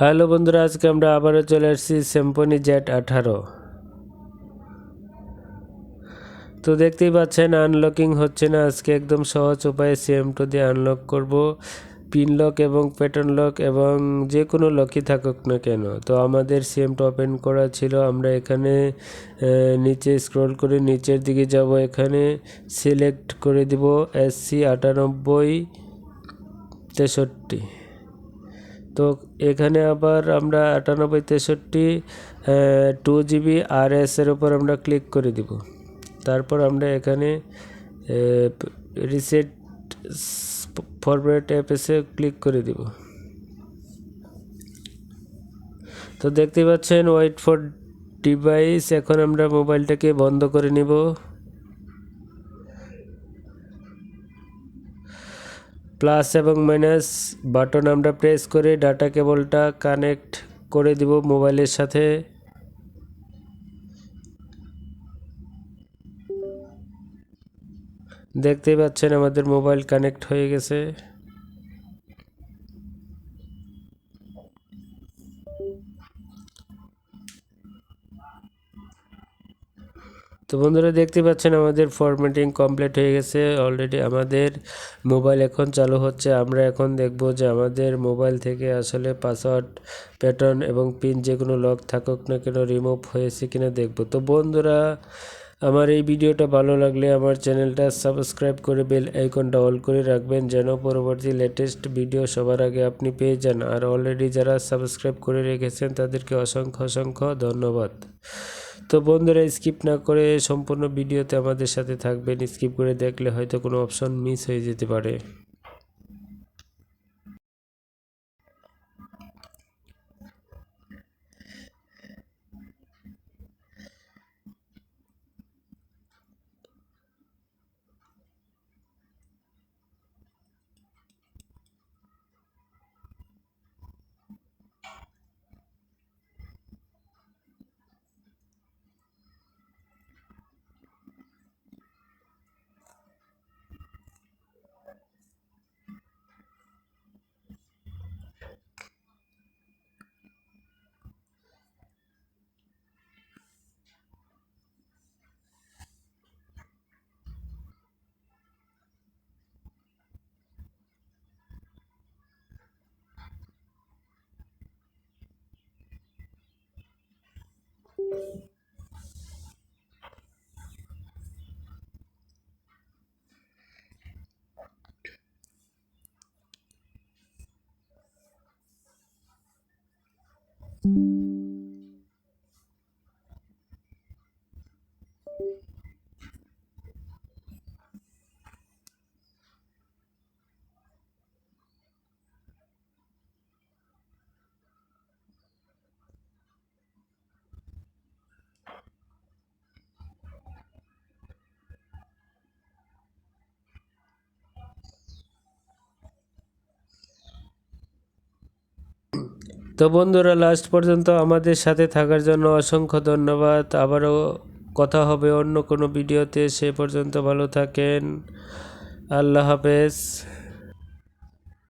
Hello বন্ধুরা, আজকে আমরা আবারও চলে আসছি স্যাম্পনি জেট আঠারো। তো দেখতেই পাচ্ছেন আনলকিং হচ্ছে না। আজকে একদম সহজ উপায়ে সিএমটো দিয়ে আনলক করব। পিন লক এবং প্যাটার্ন লক এবং যে কোনো লকই থাকুক না কেন। তো আমাদের সিএমটা ওপেন করা ছিল। আমরা এখানে নিচে স্ক্রল করে নিচের দিকে যাব। এখানে সিলেক্ট করে দিব। এসসি আটানব্বই তেষট্টি। তো এখানে আবার আমরা আটানব্বই, তেষট্টি টু জিবি আর এর উপর আমরা ক্লিক করে দিব। তারপর আমরা এখানে রিসেট ফরওয়ার্ড অ্যাপসে ক্লিক করে দিব। তো দেখতে পাচ্ছেন ওয়েট ফর ডিভাইস এখন আমরা মোবাইলটাকে বন্ধ করে নিব। প্লাস এবং মাইনাস বাটন আমরা প্রেস করে ডাটা কেবলটা কানেক্ট করে দিব মোবাইলের সাথে। দেখতেই পাচ্ছেন আমাদের মোবাইল কানেক্ট হয়ে গেছে। তো বন্ধুরা দেখতে পাচ্ছেন আমাদের ফরম্যাটিং কমপ্লিট হয়ে গেছে। অলরেডি আমাদের মোবাইল এখন চালু হচ্ছে। আমরা এখন দেখব যে আমাদের মোবাইল থেকে আসলে পাসওয়ার্ড প্যাটার্ন এবং পিন যে কোনো লক থাকুক না কেন রিমুভ হয়েছে কিনা দেখব। তো বন্ধুরা, আমার এই ভিডিওটা ভালো লাগলে আমার চ্যানেলটা সাবস্ক্রাইব করে বেল আইকনটা অল করে রাখবেন, যেন পরবর্তী লেটেস্ট ভিডিও সবার আগে আপনি পেয়ে যান। আর অলরেডি যারা সাবস্ক্রাইব করে রেখেছেন, তাদেরকে অসংখ্য অসংখ্য ধন্যবাদ। তো বন্ধুরা স্কিপ না করে সম্পূর্ণ ভিডিওতে আমাদের সাথে থাকবেন। স্কিপ করে দেখলে হয়তো কোনো অপশন মিস হয়ে যেতে পারে। তো বন্ধুরা লাস্ট পর্যন্ত আমাদের সাথে থাকার জন্য অসংখ্য ধন্যবাদ। আবারও কথা হবে অন্য কোনো ভিডিওতে। সে পর্যন্ত ভালো থাকেন। আল্লাহ হাফেজ।